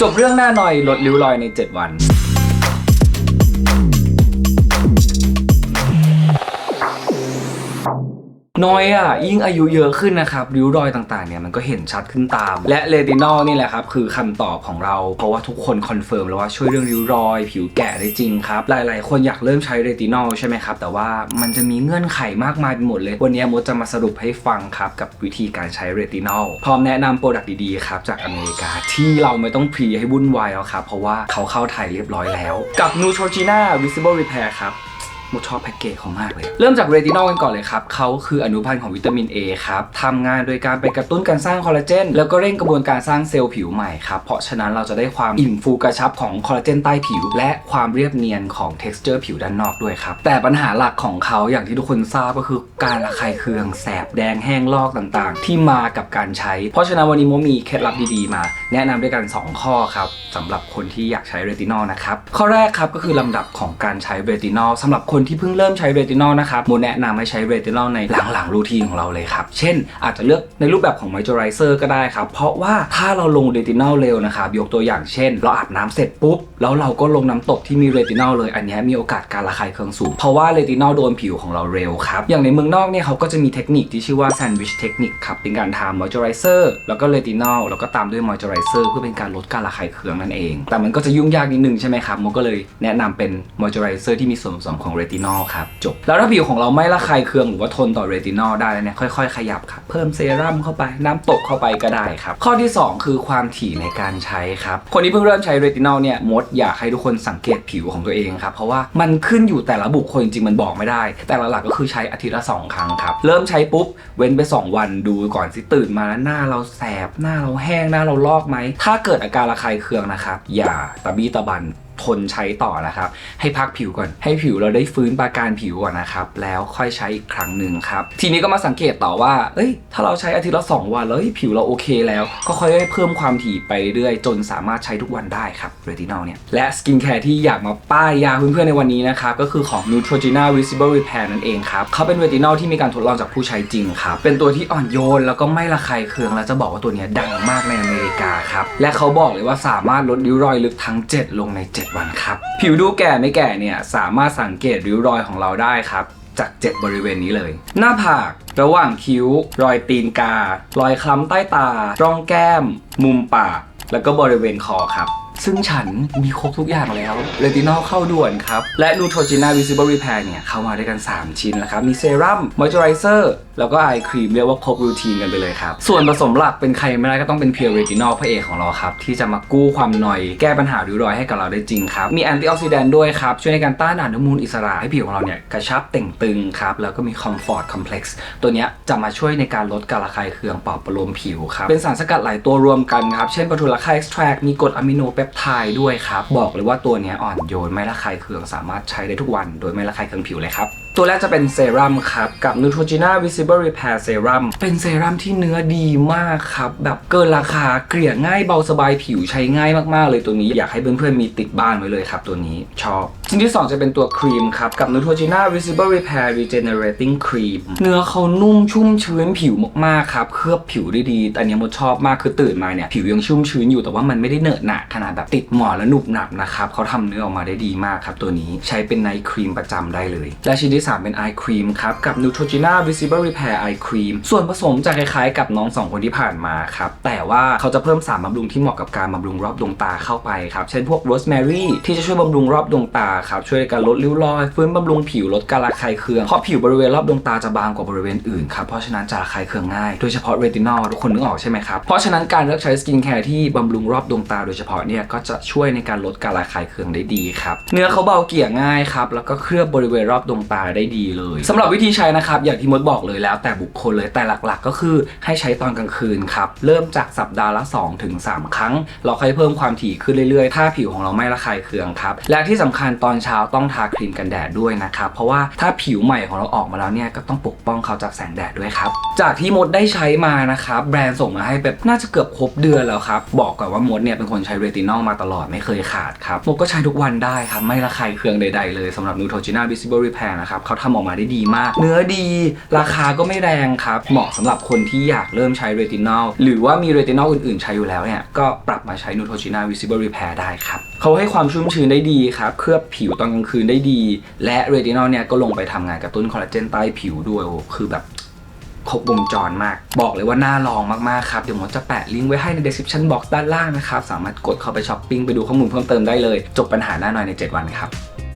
จบเรื่องหน้าหน่อยลดริ้วรอยใน 7 วัน น้อยอะยิ่งอายุเยอะขึ้นนะครับริ้วรอยต่างๆเนี่ยมันก็เห็นชัดขึ้นตาม และเรตินอลนี่แหละครับคือคำตอบของเรา เพราะว่าทุกคนคอนเฟิร์มแล้วว่าช่วยเรื่องริ้วรอย ผิวแก่ได้จริงครับ หลายๆ คนอยากเริ่มใช้เรตินอลใช่ไหมครับ แต่ว่ามันจะมีเงื่อนไขมากมายไปหมดเลย วันนี้มดจะมาสรุปให้ฟังครับ กับวิธีการใช้เรตินอลพร้อมแนะนำโปรดักต์ดีๆครับจากอเมริกาที่เราไม่ต้องพรีให้วุ่นวายแล้วครับเพราะว่าเขาเข้าไทยเรียบร้อยแล้ว กับ Neutrogena Visible Repair ครับ มดชอบแพ็กเกจเขามากเลย เริ่มจากเรตินอลกันก่อนเลยครับเขาคืออนุพันธ์ของวิตามิน A ครับทำงานโดยการไปกระตุ้นการสร้างคอลลาเจนแล้วก็เร่งกระบวนการสร้างเซลล์ผิวใหม่ครับเพราะฉะนั้นเราจะได้ความอิ่มฟูกระชับของคอลลาเจนใต้ผิว และความเรียบเนียนของ t e x t อร์ผิวด้านนอกด้วยครับแต่ปัญหาหลักของเขาอย่างที่ทุกคนทราบก็คือการระคายเคืองแสบแดงแห้งลอกต่างๆ ที่มากับการใช้ เพราะฉะนั้นวันนี้โมมีเคล็ดลับดีๆมา แนะนำด้วยกัน 2 ข้อครับสำหรับคนที่อยากใช้เรตินอลนะครับข้อแรกครับก็คือลำดับของการใช้เรตินอลสำหรับคนนที่เพิ่งเริ่มใช้เรตินอลนะครับโมแนะนำให้ใช้เรตินอลในหลังๆรูทีนของเราเลยครับ เช่น อาจจะเลือกในรูปแบบของมอยเจอไรเซอร์ก็ได้ครับ เพราะว่าถ้าเราลงเรตินอลเร็วนะครับยกตัวอย่างเช่น เราอาบน้ำเสร็จปุ๊บ แล้วเราก็ลงน้ำตกที่มีเรตินอลเลยอันนี้มีโอกาสการระคายเคืองสูง เพราะว่าเรตินอลโดนผิวของเราเร็วครับอย่างในเมืองนอกเนี่ยเขาก็จะมีเทคนิคที่ชื่อว่าแซนด์วิชเทคนิคครับเป็นการทามอยเจอไรเซอร์แล้วก็เรตินอลแล้วก็ตามด้วยมอยเจอไรเซอร์เพื่อเป็นการลดการระคายเคืองนั่นเอง แต่มันก็จะยุ่งยากนิดนึงใช่ไหมครับโมก็เลยแนะนำเป็นมอยเจอไรเซอร์ที่มีส่วนผสมของเรตินอลครับจบ แล้วถ้าผิวของเราไม่ระคายเคืองหรือว่าทนต่อเรตินอลได้แล้วเนี่ยค่อยๆ ขยับครับ เพิ่มเซรั่มเข้าไปน้ำตกเข้าไปก็ได้ครับ ข้อที่ 2 คือความถี่ในการใช้ครับคนที่เพิ่งเริ่มใช้เรตินอลเนี่ยมดอยากให้ทุกคนสังเกตผิวของตัวเองครับเพราะว่ามันขึ้นอยู่แต่ละบุคคลจริงๆมันบอกไม่ได้ แต่หลักๆก็คือใช้อาทิตย์ละสองครั้งครับเริ่มใช้ปุ๊บเว้นไป 2 วันดูก่อนสิตื่นมาแล้วหน้าเราแสบหน้าเราแห้งหน้าเราลอกไหมถ้าเกิดอาการระคายเคืองนะครับอย่าตะบี้ตะบัน ทนใช้ต่อนะครับ ให้พักผิวก่อน ให้ผิวเราได้ฟื้นปาการผิวก่อนนะครับ แล้วค่อยใช้อีกครั้งหนึ่งครับ ทีนี้ก็มาสังเกตต่อว่า เอ้ย ถ้าเราใช้อาทิตย์ละสองวันแล้วผิวเราโอเคแล้ว ก็ค่อยๆเพิ่มความถี่ไปเรื่อยจนสามารถใช้ทุกวันได้ครับเรตินอลเนี่ย และสกินแคร์ที่อยากมาป้ายยาเพื่อนๆในวันนี้นะครับ ก็คือของ Neutrogena Visible Repair นั่นเองครับเขาเป็นเรตินอลที่มีการทดลองจากผู้ใช้จริงครับเป็นตัวที่อ่อนโยนแล้วก็ไม่ระคายเคืองและจะบอกว่าตัวนี้ดังมากในอเมริกาครับและเขาบอกเลยว่าสามารถลดริ้วรอยลึกทั้ง 7 ลงใน7 วันครับ ผิวดูแก่ไม่แก่เนี่ยสามารถสังเกตริ้วรอยของเราได้ครับ จาก 7 บริเวณนี้เลย หน้าผากระหว่างคิ้ว รอยตีนกา รอยคล้ำใต้ตา ร่องแก้ม มุมปาก แล้วก็บริเวณคอครับ ซึ่งฉันมีครบทุกอย่างแล้วเรตินอลเข้าด่วนครับ และ Neutrogena Visible Repair เนี่ยเข้ามาด้วยกัน 3 ชิ้นแล้วครับ มีเซรั่มมอยเจอไรเซอร์แล้วก็ไอครีมเรียกว่าครบรูทีนกันไปเลยครับ ส่วนผสมหลักเป็นใครไม่ได้ก็ต้องเป็นเพียวเรตินอลพระเอกของเราครับ ที่จะมากู้ความหน่อยแก้ปัญหาริ้วรอยให้กับเราได้จริงครับ มีแอนตี้ออกซิแดนต์ด้วยครับ ช่วยในการต้านอนุมูลอิสระให้ผิวของเราเนี่ยกระชับเต่งตึงครับ แล้วก็มีคอมฟอร์ตคอมเพล็กซ์ตัวเนี้ยจะมาช่วยในการลดการระคายเคืองปอบประโลมผิวครับเป็นสารสกัดหลายตัวรวมกันครับเช่นปทุราคาเอ็กซ์แทรมีกรดอะมิโนเปปไทด์ด้วยครับ บอกเลยว่าตัวนี้อ่อนโยนไม่ระคายเคืองสามารถใช้ได้ทุกวัน โดยไม่ระคายเคืองผิวเลยครับตัวแรกจะเป็นเซรั่มครับ กับ Neutrogena Visible Repair Serum เป็นเซรั่มที่เนื้อดีมากครับ แบบเกินราคาเกลี่ยง่ายเบาสบายผิวใช้ง่ายมากๆเลยตัวนี้ อยากให้เพื่อนๆมีติดบ้านไว้เลยครับตัวนี้ชอบ ชิ้นที่ 2 จะเป็นตัวครีมครับ กับ Neutrogena Visible Repair Regenerating Cream เนื้อเขานุ่มชุ่มชื้นผิวมากๆครับ เคลือบผิวได้ดีแต่อันเนี้ยมดชอบมากคือตื่นมาเนี่ย ผิวยังชุ่มชื้นอยู่แต่ว่ามันไม่ได้เหนอะหนะขนาดแบบติดหมอนแล้วหนุบหนับนะครับเขาทำเนื้อออกมาได้ดีมากครับ ตัวนี้ใช้เป็นไนท์ครีมประจำได้เลย และชิ้นที่ 3 เป็น Eye Cream ครับ กับ Neutrogena Visible Repair Eye Cream ส่วนผสมจะคล้ายๆ กับน้อง 2 คนที่ผ่านมาครับแต่ว่าเขาจะเพิ่มสารบำรุงที่เหมาะกับการบำรุงรอบดวงตาเข้าไปครับเช่นพวก Rosemary ที่จะช่วยบำรุงรอบดวงตาครับช่วยในการลดริ้วรอยฟื้นบำรุงผิวลดการระคายเคืองเพราะผิวบริเวณรอบดวงตาจะบางกว่าบริเวณอื่นครับเพราะฉะนั้นจะระคายเคืองง่ายโดยเฉพาะเรตินอลทุกคนนึกออกใช่ไหมครับเพราะฉะนั้นการเลือกใช้สกินแคร์ที่บำรุงรอบดวงตาโดยเฉพาะเนี่ยก็จะช่วยในการลดการระคายเคืองได้ดีครับเนื้อเขาเบาเกี่ยง่ายครับแล้วก็เคลือบบริเวณรอบดวงตาได้ดีเลยสำหรับวิธีใช้นะครับอย่างที่มดบอกเลยแล้ว แต่บุคคลเลยแต่หลักๆ ก็คือให้ใช้ตอนกลางคืนครับเริ่มจากสัปดาห์ละ 2-3 ครั้ง เราค่อยเพิ่มความถี่ขึ้นเรื่อยๆ ถ้าผิวของเราไม่ระคายเคืองครับและที่สำคัญตอนอนเช้าต้องทาครีมกันแดดด้วยนะครับ เพราะว่าถ้าผิวใหม่ของเราออกมาแล้วเนี่ยก็ต้องปกป้องเขาจากแสงแดดด้วยครับ จากที่มดได้ใช้มานะครับแบรนด์ส่งมาให้แบบน่าจะเกือบครบเดือนแล้วครับ บอกก่อนว่ามดเนี่ยเป็นคนใช้เรตินอลมาตลอดไม่เคยขาดครับมดก็ใช้ทุกวันได้ครับ ไม่ระคายเคืองใดๆเลยสำหรับ Neutrogena Visible Repair นะครับเขาทำออกมาได้ดีมาก เนื้อดี ราคาก็ไม่แรงครับ เหมาะสำหรับคนที่อยากเริ่มใช้เรตินอลหรือว่ามีเรตินอลอื่นๆ ใช้อยู่แล้วเนี่ยก็ปรับมาใช้ Neutrogena Visible Repair ได้ครับเขาให้ความชุ่มชื้นได้ดีครับเคลือบผผิวตอนกลางคืนได้ดี และเรตินอลเนี่ยก็ลงไปทำงานกระตุ้นคอลลาเจนใต้ผิวด้วยโอ้คือแบบครบวงจรมาก บอกเลยว่าน่าลองมาก ๆ ครับ เดี๋ยวผมจะแปะลิงก์ไว้ให้ใน description box ด้านล่างนะครับ สามารถกดเข้าไปช้อปปิ้งไปดูข้อมูลเพิ่มเติมได้เลย จบปัญหาหน้าหน่อยใน 7 วันครับ